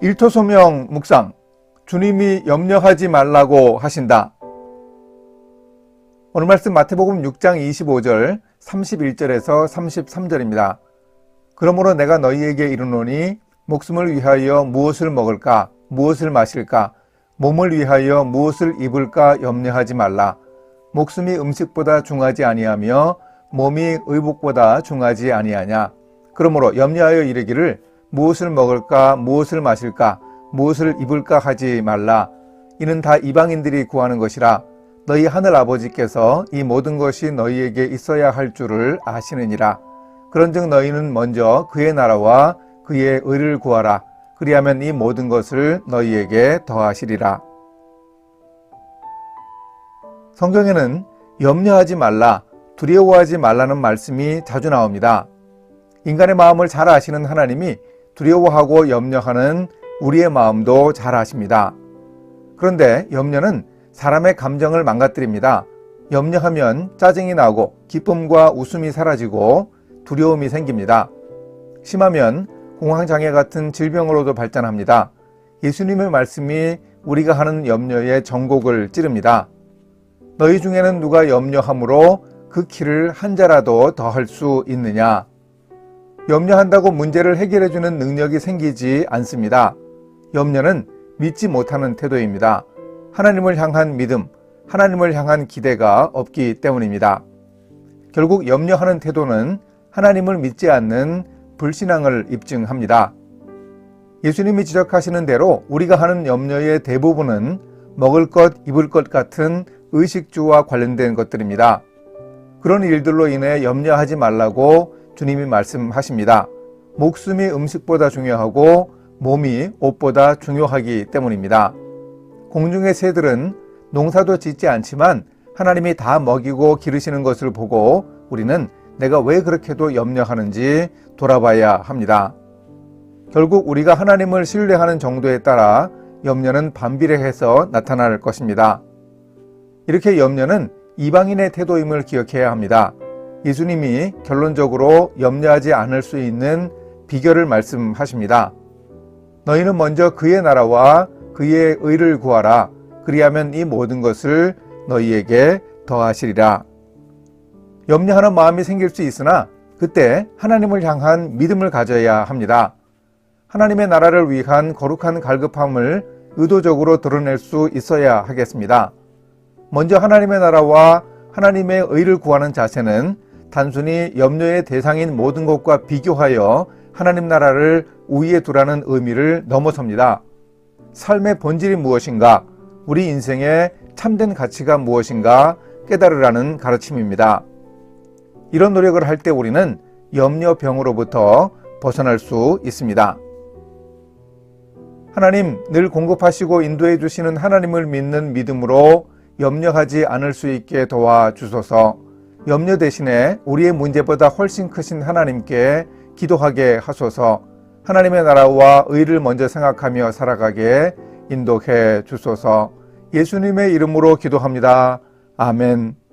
일토소명 묵상 주님이 염려하지 말라고 하신다. 오늘 말씀 마태복음 6장 25절 31절에서 33절입니다. 그러므로 내가 너희에게 이르노니 목숨을 위하여 무엇을 먹을까 무엇을 마실까 몸을 위하여 무엇을 입을까 염려하지 말라. 목숨이 음식보다 중하지 아니하며 몸이 의복보다 중하지 아니하냐. 그러므로 염려하여 이르기를 무엇을 먹을까 무엇을 마실까 무엇을 입을까 하지 말라. 이는 다 이방인들이 구하는 것이라. 너희 하늘 아버지께서 이 모든 것이 너희에게 있어야 할 줄을 아시느니라. 그런즉 너희는 먼저 그의 나라와 그의 의를 구하라. 그리하면 이 모든 것을 너희에게 더하시리라. 성경에는 염려하지 말라, 두려워하지 말라는 말씀이 자주 나옵니다. 인간의 마음을 잘 아시는 하나님이 두려워하고 염려하는 우리의 마음도 잘 아십니다. 그런데 염려는 사람의 감정을 망가뜨립니다. 염려하면 짜증이 나고 기쁨과 웃음이 사라지고 두려움이 생깁니다. 심하면 공황장애 같은 질병으로도 발전합니다. 예수님의 말씀이 우리가 하는 염려의 전곡을 찌릅니다. 너희 중에는 누가 염려함으로 그 키를 한 자라도 더할 수 있느냐? 염려한다고 문제를 해결해 주는 능력이 생기지 않습니다. 염려는 믿지 못하는 태도입니다. 하나님을 향한 믿음, 하나님을 향한 기대가 없기 때문입니다. 결국 염려하는 태도는 하나님을 믿지 않는 불신앙을 입증합니다. 예수님이 지적하시는 대로 우리가 하는 염려의 대부분은 먹을 것, 입을 것 같은 의식주와 관련된 것들입니다. 그런 일들로 인해 염려하지 말라고 주님이 말씀하십니다. 목숨이 음식보다 중요하고 몸이 옷보다 중요하기 때문입니다. 공중의 새들은 농사도 짓지 않지만 하나님이 다 먹이고 기르시는 것을 보고 우리는 내가 왜 그렇게도 염려하는지 돌아봐야 합니다. 결국 우리가 하나님을 신뢰하는 정도에 따라 염려는 반비례해서 나타날 것입니다. 이렇게 염려는 이방인의 태도임을 기억해야 합니다. 예수님이 결론적으로 염려하지 않을 수 있는 비결을 말씀하십니다. 너희는 먼저 그의 나라와 그의 의를 구하라. 그리하면 이 모든 것을 너희에게 더하시리라. 염려하는 마음이 생길 수 있으나 그때 하나님을 향한 믿음을 가져야 합니다. 하나님의 나라를 위한 거룩한 갈급함을 의도적으로 드러낼 수 있어야 하겠습니다. 먼저 하나님의 나라와 하나님의 의를 구하는 자세는 단순히 염려의 대상인 모든 것과 비교하여 하나님 나라를 우위에 두라는 의미를 넘어섭니다. 삶의 본질이 무엇인가? 우리 인생의 참된 가치가 무엇인가? 깨달으라는 가르침입니다. 이런 노력을 할 때 우리는 염려병으로부터 벗어날 수 있습니다. 하나님 늘 공급하시고 인도해 주시는 하나님을 믿는 믿음으로 염려하지 않을 수 있게 도와 주소서. 염려 대신에 우리의 문제보다 훨씬 크신 하나님께 기도하게 하소서. 하나님의 나라와 의를 먼저 생각하며 살아가게 인도해 주소서. 예수님의 이름으로 기도합니다. 아멘.